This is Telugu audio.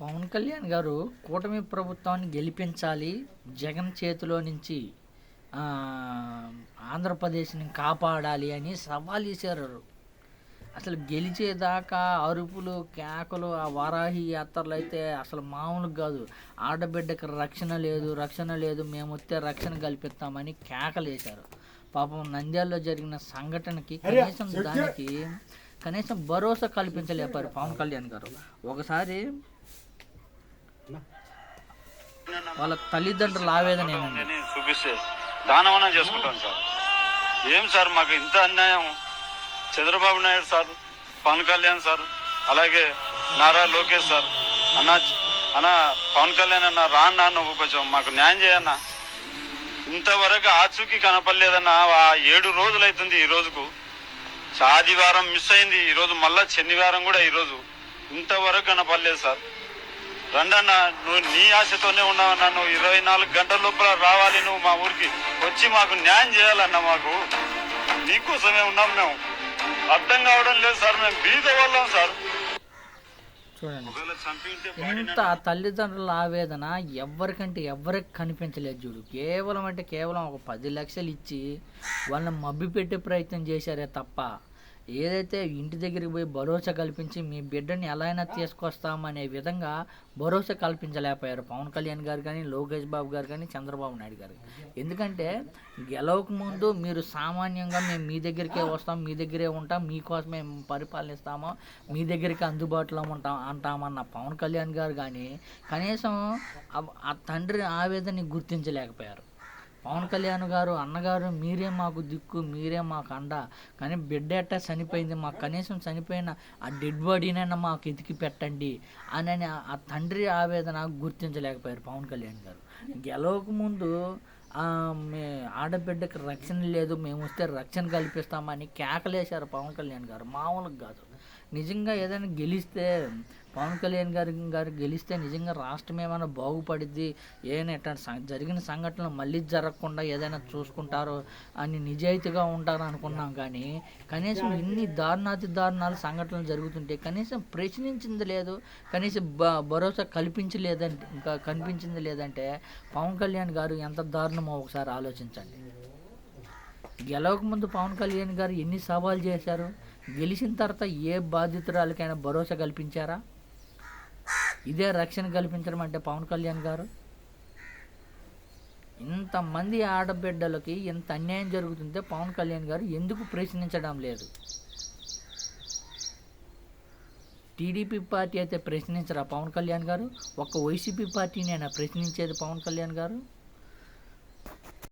పవన్ కళ్యాణ్ గారు కూటమి ప్రభుత్వాన్ని గెలిపించాలి జగన్ చేతిలో నుంచి ఆంధ్రప్రదేశ్ని కాపాడాలి అని సవాల్ చేశారు. అసలు గెలిచేదాకా అరుపులు కేకలు ఆ వారాహి యాత్రలు అయితే అసలు మామూలుగా కాదు. ఆడబిడ్డకి రక్షణ లేదు రక్షణ లేదు మేము వస్తే రక్షణ కల్పిస్తామని కేకలు వేశారు. పాపం నంద్యాలలో జరిగిన సంఘటనకి కనీసం దానికి కనీసం భరోసా కల్పించలేపారు పవన్ కళ్యాణ్ గారు. ఒకసారి వాళ్ళ తల్లిదండ్రుల ఆవేదన ఏమండి చూపిస్తే దానమన్నా చేసుకుంటాం సార్. ఏం సార్ మాకు ఇంత అన్యాయం? చంద్రబాబు నాయుడు సార్ పవన్ కళ్యాణ్ సార్ అలాగే నారా లోకేష్ సార్ అన్న అన్న పవన్ కళ్యాణ్ అన్న రా అన్న నువ్వు కొంచెం మాకు న్యాయం చేయన్న. ఇంతవరకు ఆచూకీ కనపడలేదన్న ఆ ఏడు రోజులు అవుతుంది ఈ రోజుకు. ఆదివారం మిస్ అయింది ఈ రోజు మళ్ళా శనివారం కూడా ఈ రోజు. ఇంతవరకు కనపడలేదు సార్. రండన్న నువ్వు నీ ఆశతోనే ఉన్నావన్నా నువ్వు ఇరవై నాలుగు గంటల లోపల రావాలి నువ్వు మా ఊరికి. వచ్చి మాకు న్యాయం చేయాలన్న మాకు. నీకోసమే ఉన్నాం మేము. అర్థం కావడం లేదు సార్ మేము బీద వాళ్ళం సార్. చూడండి. ఆ తల్లిదండ్రుల ఆవేదన ఎవరికంటే ఎవరికి కనిపించలేదు చూడు. కేవలం అంటే కేవలం ఒక పది లక్షలు ఇచ్చి వాళ్ళని మబ్బి పెట్టే ప్రయత్నం చేశారే తప్ప ఏదైతే ఇంటి దగ్గరికి పోయి భరోసా కల్పించి మీ బిడ్డని ఎలా అయినా తీసుకొస్తామనే విధంగా భరోసా కల్పించలేకపోయారు. పవన్ కళ్యాణ్ గారు కానీ లోకేష్ బాబు గారు కానీ చంద్రబాబు నాయుడు గారు ఎందుకంటే గెలవక ముందు మీరు సామాన్యంగా మేము మీ దగ్గరికే వస్తాం మీ దగ్గరే ఉంటాం మీకోసం మేము పరిపాలనిస్తాము మీ దగ్గరికి అందుబాటులో ఉంటాం అంటామన్న పవన్ కళ్యాణ్ గారు కానీ కనీసం ఆ- ఆ తండ్రి ఆవేదనని గుర్తించలేకపోయారు. పవన్ కళ్యాణ్ గారు అన్నగారు మీరే మాకు దిక్కు మీరే మాకు అండ కానీ బిడ్డ ఎట్టా చనిపోయింది? మాకు కనీసం చనిపోయిన ఆ డెడ్ బాడీనైనా మాకు ఎతికి పెట్టండి అని ఆ- తండ్రి ఆవేదన గుర్తించలేకపోయారు పవన్ కళ్యాణ్ గారు. గెలవక ముందు ఆడబిడ్డకి రక్షణ లేదు మేము వస్తే రక్షణ కల్పిస్తామని కేకలేశారు పవన్ కళ్యాణ్ గారు. మామూలుగా కాదు. నిజంగా ఏదైనా గెలిస్తే పవన్ కళ్యాణ్ గారి గారు గెలిస్తే నిజంగా రాష్ట్రం ఏమైనా బాగుపడిద్ది? ఏమైనా ఇట్లాంటి జరిగిన సంఘటనలు మళ్ళీ జరగకుండా ఏదైనా చూసుకుంటారో అని నిజాయితీగా ఉంటారు అనుకున్నాం కానీ కనీసం ఇన్ని దారుణాతి దారుణాలు సంఘటనలు జరుగుతుంటే కనీసం ప్రశ్నించింది లేదు. కనీసం బ భరోసా కల్పించలేదంటే ఇంకా కనిపించింది లేదంటే పవన్ కళ్యాణ్ గారు ఎంత దారుణమో ఒకసారి ఆలోచించండి. గెలవక ముందు పవన్ కళ్యాణ్ గారు ఎన్ని సవాలు చేశారు? గెలిచిన తర్వాత ఏ బాధితురాలకైనా భరోసా కల్పించారా? ఇదే రక్షణ కల్పించడం అంటే పవన్ కళ్యాణ్ గారు? ఇంతమంది ఆడబిడ్డలకి ఇంత అన్యాయం జరుగుతుంటే పవన్ కళ్యాణ్ గారు ఎందుకు ప్రశ్నించడం లేదు? టీడీపీ పార్టీ అయితే ప్రశ్నించరా పవన్ కళ్యాణ్ గారు? ఒక్క వైసీపీ పార్టీనేనా ప్రశ్నించేది పవన్ కళ్యాణ్ గారు?